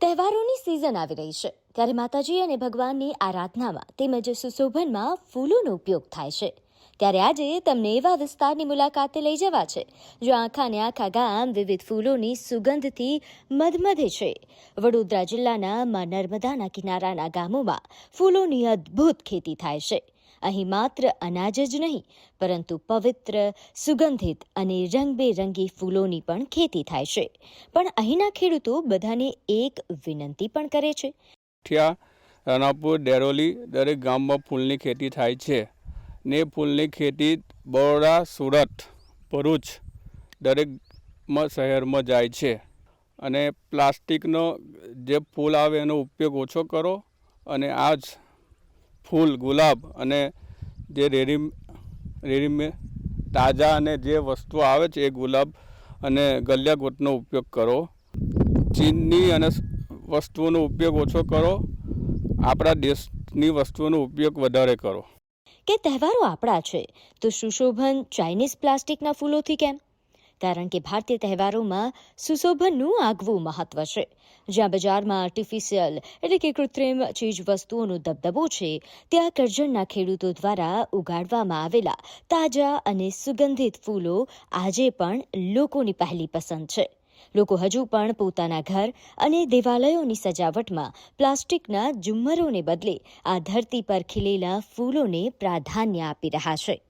તહેવારોની સિઝન આવી રહી છે. ત્યારે માતાજી અને ભગવાનની આરાધનામાં તેમજ સુશોભનમાં ફૂલોનો ઉપયોગ થાય છે. ત્યારે આજે તમને એવા વિસ્તારની મુલાકાતે લઈ જવા છે, જો આખાને આખા ગામ વિવિધ ફૂલોની સુગંધથી મધમધે છે. વડોદરા જિલ્લાના માં નર્મદાના કિનારાના ગામોમાં ફૂલોની અદ્ભુત ખેતી થાય છે. અહીં માત્ર અનાજ જ નહીં, પરંતુ પવિત્ર, સુગંધિત અને રંગબેરંગી ફૂલોની પણ ખેતી થાય છે. પણ અહીંના ખેડૂતો બધાને એક વિનંતી પણ કરે છે. મુઠિયા રાણાપુર, ડેરોલી દરેક ગામમાં ફૂલની ખેતી થાય છે ને ફૂલની ખેતી બરોડા, સુરત, ભરૂચ દરેકમાં શહેરમાં જાય છે. અને પ્લાસ્ટિકનો જે ફૂલ આવે એનો ઉપયોગ ઓછો કરો અને આ જ ફૂલ ગુલાબ અને જે રેડી રેડીમે તાજા અને જે વસ્તુઓ આવે છે એ ગુલાબ અને ગલિયા ગોટનો ઉપયોગ કરો. ચીનની અને વસ્તુઓનો ઉપયોગ ઓછો કરો. આપણા દેશની વસ્તુઓનો ઉપયોગ વધારે કરો. કે તહેવારો આપણા છે. તો સુશોભન ચાઇનીઝ પ્લાસ્ટિકના ફૂલોથી કેમ? કારણ કે ભારતીય તહેવારોમાં સુશોભનનું આગવું મહત્વ છે. જ્યાં બજારમાં આર્ટિફિશિયલ એટલે કે કૃત્રિમ ચીજ વસ્તુઓનો દબદબો છે, ત્યાં કરજણના ખેડૂતો દ્વારા ઉગાડવામાં આવેલા તાજા અને સુગંધિત ફૂલો આજે પણ લોકોની પહેલી પસંદ છે. લોકો હજુ પણ પોતાના ઘર અને દેવાલયોની સજાવટમાં પ્લાસ્ટિકના ઝુમ્મરોને બદલે આ ધરતી પર ખીલેલા ફૂલોને પ્રાધાન્ય આપી રહ્યા છે.